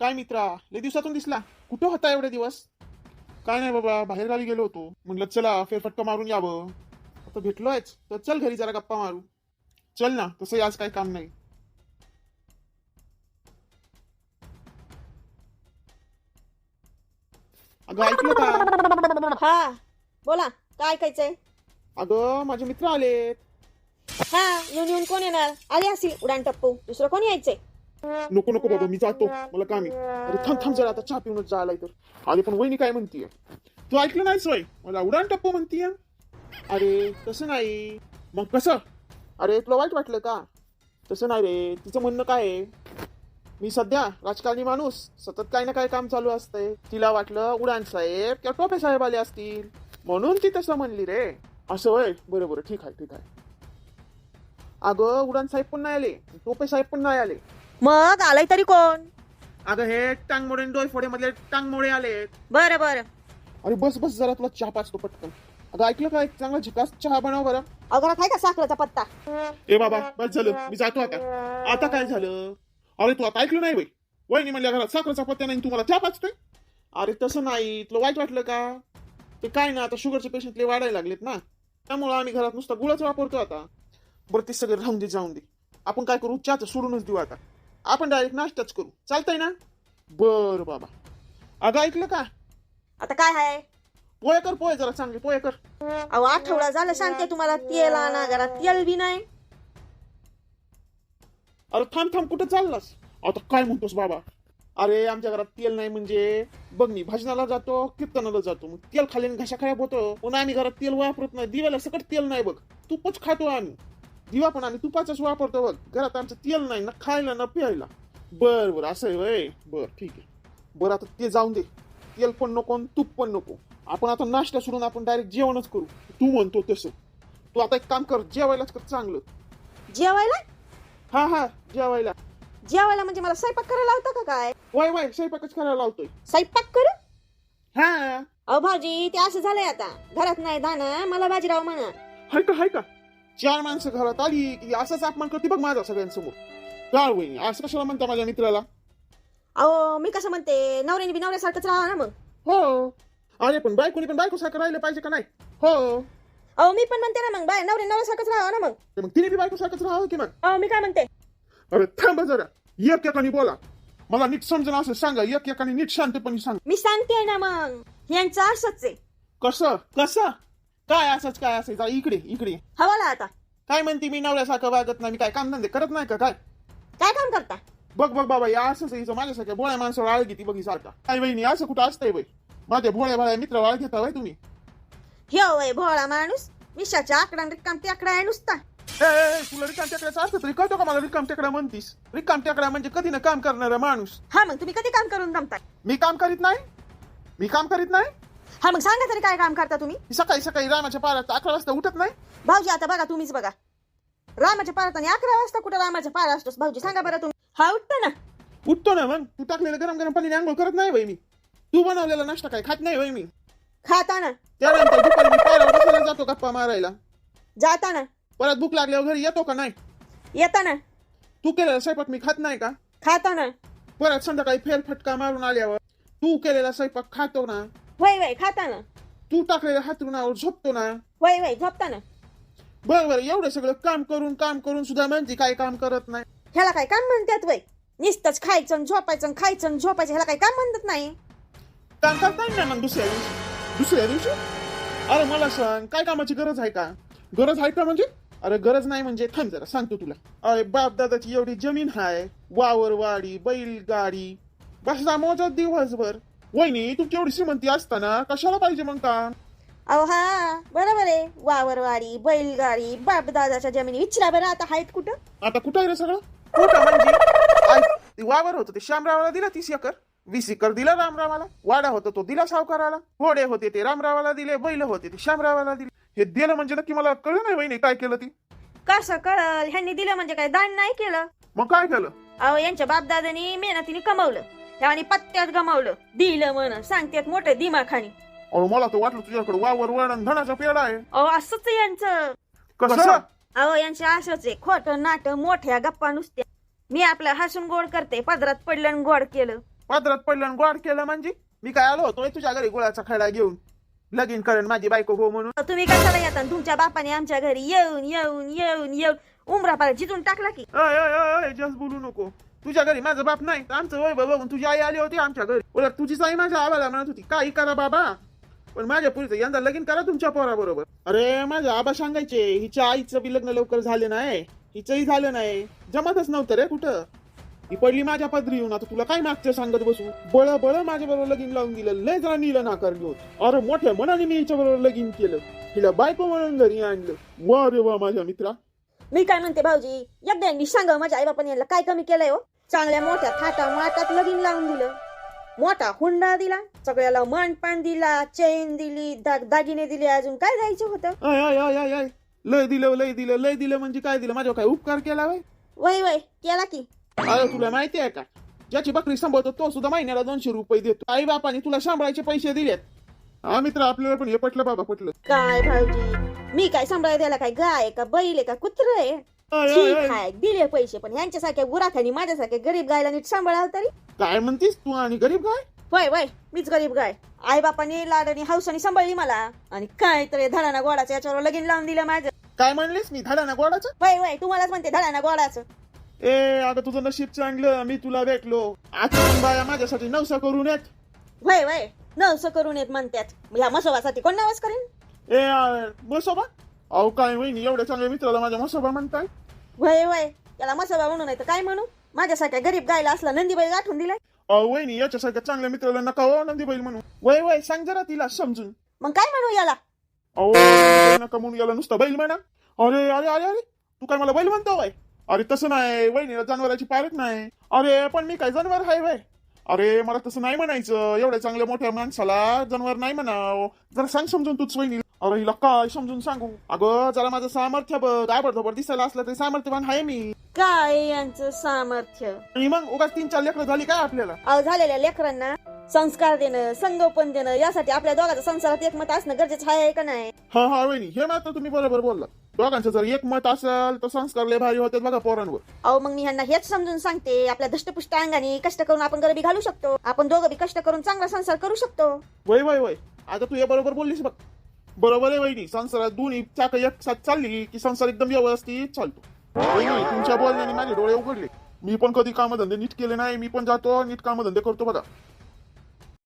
काय मित्रा लय दिवसातून दिसला. कुठं होता एवढे दिवस? काय नाही बाबा बाहेर गावी गेलो होतो. म्हणलं चला फेरफटका मारून यावं. आता भेटलोयच. तर चल घरी जरा गप्पा मारू. चल ना तसंही आज काही काम नाही. अगं ऐकलं का? हा बोला काय ऐकायचंय? अगं माझे मित्र आलेत. हा येऊन येऊन कोण येणार? आले असतील उडान टप्पू दुसरं कोण यायचंय? नको नको बाबा मी जातो. मला काम आहे. अरे थांब थांब जरा आता चहा पिऊनच जायला तर अरे पण वहिनी काय म्हणतीये? तू ऐकलं नाही सोय मला उडान टप्पू म्हणतीय. अरे तसं नाही. मग कसं? अरे तुला वाईट वाटलं का? तसं नाही रे. तिचं म्हणणं काय आहे? मी सध्या राजकारणी माणूस. सतत काही ना काही काम चालू असतंय. तिला वाटलं उडान साहेब किंवा टोपे साहेब आले असतील. म्हणून ती तसं म्हणली रे. असं होय? बरं बरं ठीक आहे ठीक आहे. अगं उडान साहेब पण नाही आले. टोपे साहेब पण नाही आले. मग आलाय तरी कोण? अगं हे टांगमोडे आणि डोईफोडे मधले टांगमोडे आलेत. बरं बरं. अरे बस बस जरा तुला चहा पाचतो पटकन. अगं ऐकलं का एक चांगला झिकास चहा बनव बरं. अगोदर काय का साखरेचा पत्ता? ए बाबा बस झालं. मी जातो आता. आता काय झालं? अरे तू आता ऐकलं नाही बाई. वहिनी म्हणल्या घरात साखरेचा पत्त्या नाही तुम्हाला चहा पाचतोय. अरे तसं नाही. तुला वाईट वाटलं का? ते काय ना आता शुगरचे पेशंट लय वाढायला लागलेत ना. त्यामुळं आम्ही घरात नुसता गुळच वापरतो आता. बरं ते सगळं राहून दे जाऊन दे. आपण काय करू? चहाचं सोडूनच देऊ आता. आपण डायरेक्ट नाश्ताच करू. चालतंय ना? बरं बाबा. अगं ऐकलं का? आता काय आहे पोहे कर पोहे जरा चांगले पोहे कर. अहो आठवडा झालं सांगते तुम्हाला तेल आणा घरात तेल बी नाही. अरे थांब थांब कुठं चाललास? आता काय म्हणतोस बाबा? अरे आमच्या घरात तेल नाही म्हणजे बघ मी भजनाला जातो कीर्तनाला जातो मग तेल खाल्याने घशा खराब होतो. पुन्हा आम्ही घरात तेल वापरत नाही दिव्याला सकट तेल नाही बघ. तुपच खातो आम्ही. दिवा पण आम्ही तुपाचाच वापरतो बघ. घरात आमचं तेल नाही ना खायला ना प्यायला. बर बर असं आहे होय. बर ठीक आहे. बरं आता ते जाऊन दे. तेल पण नको आणि तूप पण नको. आपण आता नाश्ता सोडून आपण डायरेक्ट जेवणच करू. तू म्हणतो तसं. तू आता एक काम कर जेवायलाच कर चांगलं. जेवायला? हा हा जेवायला. जेवायला म्हणजे मला स्वयंपाक करायला लावता का काय? वय वय स्वयंपाकच करायला लावतोय. स्वयंपाक करू? हा. अहो भाऊजी ते असं झालंय आता. घरात नाही दाना मला बाजीराव म्हणा. हाय का हाय का? चार माणसं घरात आली की असाच अपमान करते. बघ माझा सगळ्यांसमोर. काय वहिनी असं कशाला म्हणता माझ्या मित्राला? अहो मी कसं म्हणते नवऱ्याने बी नवऱ्यासारखंच राहा ना मग. हो. अरे पण बायकोनी पण बायको सारखं राहिलं पाहिजे का नाही? हो. अहो मी पण म्हणते ना मग बाय नवऱ्या नवऱ्यासारखंच राहा ना मग. तर मग तिने बी बायको सारखंच राहावं की मग? अहो मी काय म्हणते? अरे थांबा जरा. एक एकाने बोला. मला नीट समजून असं सांगा. एक एकाने नीट शांतपणे सांगा. मी सांगते ना मग. यांचं असंच आहे. कसं? कसं? काय असंच काय असायचं इकडे इकडे. हवाला आता. काय म्हणते मी नवऱ्यासारखं वागत नाही मी काय काम धंदे करत नाही का काय? काय काम करता? बघ बघ बाबा या असंच हिचं माझ्यासारख्या भोळ्या माणसावर आळ घेते बघी सारखा. काय वहिनी असं कुठं असतंय बाई माझ्या भोळ्या भाळ्या मित्रावर आळ घेता बाई तुम्ही? ह्यो वय भोळा माणूस मिशाच्या आकडा रिकाम ते आकडा आहे नुसता. ए, ए, ए, तुला रिकाम टेकड्याचा अर्थ तरी कळतो का मला रिकाम टेकडा म्हणतीस? रिकाम टेकडा म्हणजे कधी ना काम करणारा माणूस. हा मग तुम्ही कधी काम करून जमताय मी काम करीत नाही? मी काम करीत नाही? हा मग सांगा तरी काय काम करता तुम्ही? सकाळी सकाळी रामाच्या पारात अकरा वाजता उठत नाही. भाऊजी आता बघा तुम्हीच बघा. रामाच्या पारात आणि अकरा वाजता कुठं रामाच्या पारा असतोस? भाऊजी सांगा बरं तुम्ही. हा उठता ना. उठतो ना मग. तू टाकलेलं गरम गरम पाणी आंघोळ करत नाही बाई मी. तू बनवलेला नाश्ता काय खात नाही बाई मी. खाता ना. त्यानंतर दुपारी मी पारावर बसायला जातो गप्पा मारायला. जाता ना. परत भूक लागल्यावर घरी येतो का नाही? येता ना. तू केलेला स्वयंपाक मी खात नाही का? खाता ना. परत संध्याकाळी फेरफटका मारून आल्यावर तू केलेला स्वयंपाक खातो ना? वय वय खाता ना तू टाकलेल्या हातरुणावर झोपतो ना. वय वय झोपता ना。बरं बरं एवढं सगळं काम करून काम करून सुद्धा म्हणते काय काम करत नाही. ह्याला काय काम म्हणतात वय? नुसतंच खायचं आणि झोपायचं आणि खायचं आणि झोपायचं ह्याला काय काम म्हणतात नाही. काम करता येईल ना मग दुसऱ्या दिवशी? दुसऱ्या दिवशी? अरे मला सांग काय कामाची गरज आहे का? गरज आहे का म्हणजे? अरे गरज नाही म्हणजे थांब जरा सांगतो तुला. अरे बाप दादाची एवढी जमीन आहे वावर वाडी बैलगाडी बसा मोजात दिवसभर. वहिनी तुमची एवढी श्रीमंती असताना कशाला पाहिजे मग काम अहो हा बरोबर आहे. वावरवाडी बैलगाडी बाप दादाच्या जमिनी. विचारा बरं आता आहेत कुठं? आता कुठं आहे रे सगळं? कुठं म्हणजे? आय, ते वावर होतं ते श्यामरावाला दिला तीस एकर. वीस एकर दिला रामरावाला. वाडा होता तो दिला सावकाराला. घोडे होते ते रामरावाला दिले बैल होते ते श्यामरावाला दिले. हे दिलं म्हणजे नक्की मला कळलं नाही वहिनी काय केलं ती? कसं कळल? ह्यांनी दिलं म्हणजे काय? दान नाही केलं? मग काय केलं अहो यांच्या बापदादानी मेहनतीने कमवलं. ह्यानी पत्त्यात गमावलं. दिलं म्हण सांगतात मोठे दिमाखानी. अहो मला तर वाटलं तुझ्याकडे वावर वळण धनाचा पेडा आहे. अहो असंच आहे यांचं. कसं? अहो यांचे असंच आहे. खोट नाट मोठ्या गप्पा नुसत्या. मी आपलं हसून गोड करते पदरात पडलं आणि गोड केलं. वादरात पडलं आणि गोड केलं म्हणजे? मी काय आलो होतो तुझ्या घरी गुळाचा खडा घेऊन? लगीन करेन माझी बायको हो म्हणून. तुम्ही कशाला येता? आणि तुमच्या बापाने आमच्या घरी येऊन येऊन येऊन येऊन उमरा पार जिथून टाकला की? अय अय अय अय, जास्त बोलू नको. तुझ्या घरी माझं बाप नाही तर आमचं वय बघून तुझी आई आली होती आमच्या घरी. उलट तुझीच आई माझ्या आबाला म्हणत होती काही करा बाबा. पण माझ्या पुरीचं यंदा लगीन करा तुमच्या पोराबरोबर. अरे माझ्या आबा सांगायचे हिच्या आईचं बी लग्न लवकर झालं नाही हिचंही झालं नाही जमतच नव्हतं रे कुठं? ही पडली माझ्या पदरी येऊन आता तुला काय मागचं सांगत बसू? बळ बळ माझ्या बरोबर लगीन लावून दिलं लय जरा नीलं नाकार घेऊन. अरे मोठ्या मनाने मी हिच्या बरोबर लगीन केलं. हिला बायको म्हणून घरी आणलं. वा रे वा माझ्या मित्रा. मी काय म्हणते भाऊजी एकदा मी सांगा माझ्या आई बापाने यांना काय कमी केलंय हो? चांगल्या मोठ्या थाटा माटात लगीन लावून दिलं. मोठा हुंडा दिला सगळ्याला मानपान दिला चेन दिली दाग दागिने दिले अजून काय द्यायचं होतं? अय लय दिलं लय दिलं लय दिलं म्हणजे काय दिलं? माझ्यावर काय उपकार केला वय? वय वय केला की. अरे तुला माहिती आहे का? ज्याची बकरी सांभाळतो तो सुद्धा महिन्याला दोनशे रुपये देतो. आई बापाने तुला सांभाळायचे पैसे दिलेत. हा मित्र आपल्याला पण हे पटलं बाबा पटलं. काय भाऊजी? मी काय सांभाळायला द्यायला काय गाय आहे का बैल आहे का कुत्र आहे? ठीक दिले पैसे पण यांच्यासारख्या गुराखानी माझ्यासारख्या गरीब गायला नीट सांभाळाल तरी? काय म्हणतीस तू आणि गरीब काय वय वय मीच गरीब गाय. आई बापाने लाडाने हौसाने सांभाळली मला. आणि काय तर धडाना गोडाचं याच्यावर लगीन लावून दिलं माझं. काय म्हणलीस मी धाडा ना गोडाचं? वय वय तुम्हालाच म्हणते धडाना गोडाचं. ए आता तुझं नशीब चांगलं मी तुला भेटलो. आता बाया माझ्यासाठी नवसा करून येत. वय वय नवस करून येत म्हणतात ह्या मसोबासाठी कोण नवस करेन? ए मसोबा अहो काय वहिनी एवढ्या चांगल्या मित्राला माझ्या मसोबा म्हणताय? वय वय याला मसोबा म्हणू नाही तर काय म्हणू? माझ्यासारख्या गरीब गायला असला नंदीबाई गाठून दिलाय. अहो वहिनी याच्यासारख्या चांगल्या मित्राला नका हो नंदी बैल म्हणू. वय वय सांग जरा तिला समजून. मग काय म्हणू याला? अहो नका म्हणून याला नुसतं बैल म्हणा. अरे अरे अरे अरे तू काय मला बैल म्हणतो वय? अरे तसं नाही वहिनीला जनावराची पारख नाही. अरे पण मी काय जनावर आहे वय? अरे मला तसं नाही म्हणायचं. एवढ्या चांगल्या मोठ्या माणसाला जनावर नाही म्हणाव. जरा सांग समजून तूच वहिनी. अरे हिला काय समजून सांगू. अगं जरा माझं सामर्थ्य बघ आबडधोबड दिसायला असलं तरी सामर्थ्यवान आहे मी. काय यांचं सामर्थ्य? आणि मग उगाच तीन चार लेकरं झाली काय आपल्याला? अहो झालेल्या लेकरांना संस्कार देणं संगोपन देणं यासाठी आपल्या दोघांच्या संसारात एकमत असणं गरजेचं आहे का नाही? हा हा वहिनी हे मात्र तुम्ही बरोबर बोलला दोघांचं जर एक मत असेल तर संस्कार लय भारी होतात बघा पोरांवर. अहो मग मी ह्यांना हेच समजून सांगते. आपल्या धष्टपुष्ट अंगाने कष्ट करून आपण गरिबी घालू शकतो. आपण दोघं बी कष्ट करून चांगला संसार करू शकतो. वय वय वय. आता तू हे बरोबर बोललीस बघ. बरोबर आहे वहिनी. संसारात दोन्ही चाक एक साथ चालली की संसार एकदम व्यवस्थित चालतो. वहिनी तुमच्या बोलण्याने माझे डोळे उघडले. मी पण कधी कामधंदे नीट केले नाही मी पण जातो नीट कामधंदे करतो बघा.